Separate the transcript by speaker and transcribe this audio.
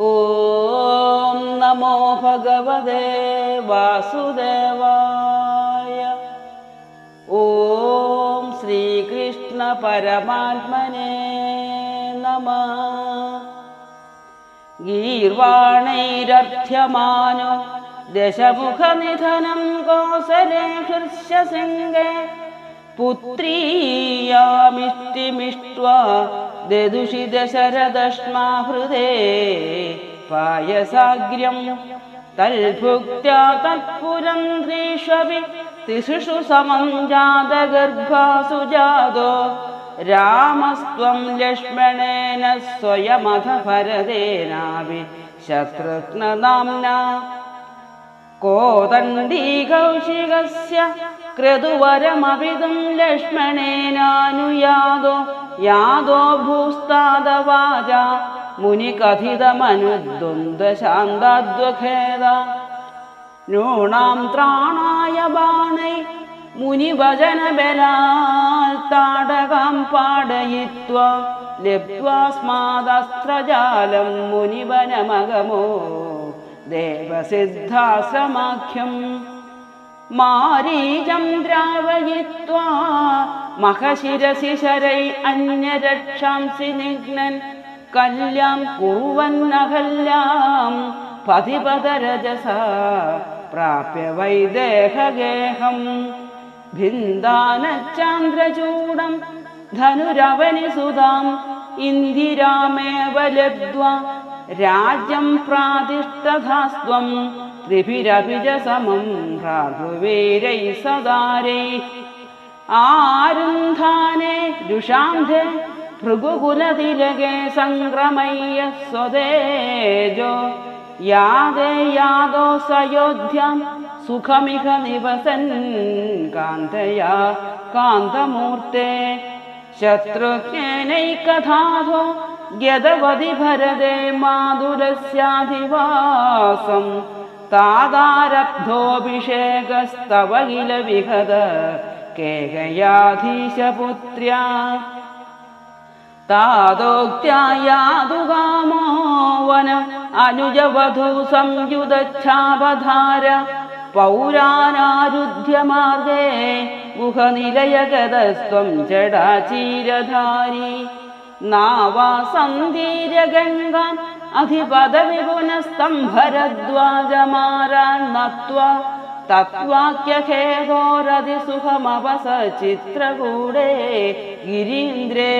Speaker 1: ॐ नमो भगवते वासुदेवाय। ॐ श्रीकृष्णपरमात्मने नमः। गीर्वाणैरर्थ्यमानो दशमुखनिधनं कोसले हृष्यसिंहे। पुत्रीयामिष्टिमिष्ट्वा ददुषि दशरदश्मा हृदे पायसाग्र्यं तल्भुक्त्या तत्पुरन्ध्रीष्वपि तिसृषु समं जातगर्भासु जातो। रामस्त्वं लक्ष्मणेन स्वयमथ भरतेनापि शत्रुघ्ननाम्ना कोदण्डीकौशिकस्य ക്രതുവരമവിതും ലക്ഷ്മണേനാനുയാദോ യാദോ ഭൂസ്താദവാച മുനികഥിതമനുദ്വന്ദ്വശാന്തദ്വഖേദ. നൂണാം ത്രാണായ ബാണൈ മുനിവചനബലാൽ താടകം പാടയിത്വ ലബ്ധ്വാസ്മാദസ്ത്രജാലം മുനിവനമഗമോ ദേവസിദ്ധാശ്രമാഖ്യം. മാരീചം ദ്രാവയിത്വാ മഹശിരസി ശരൈ അന്യരക്ഷാംസി നിഘ്നൻ. കല്യാം കുറുവന്നഹല്ലാം പതിപതരജസ പ്രാപ്യ വൈദേഹഗേഹം. ഭിന്ദാനച്ചാന്ദ്രചൂടം ധനുരവനിസുതാം. ഇന്ദിരാമേവ ലബ്ധ്വാ राज्यं प्रातिष्ठधास्त्वं त्रिभिरपि च समं भ्रातृवीरैः सदारैः आरुन्धाने रुषान्धे भृगुकुलतिलके सङ्क्रमय्य स्वदेजो यादे यादो सयोध्यां सुखमिह निवसन् कान्तया कान्तमूर्ते शत्रुघ्नेनैकथाधो यदवधि भरदे माधुरस्याधिवासं तादारब्धोऽभिषेकस्तव किल विहद केकयाधीशपुत्र्या। तादोक्त्या यादुगामो वन अनुजवधू संयुदच्छापधार पौरानारुध्य मार्गे गुहनिलयगतस्त्वं जडाचीरधारी नावासन्धीर्यगङ्गाम् अधिपदविपुनस्तम्भरद्वाजमारान्नत्वा तत्त्वाक्यखेदोरधिसुखमवस चित्रकूटे गिरीन्द्रे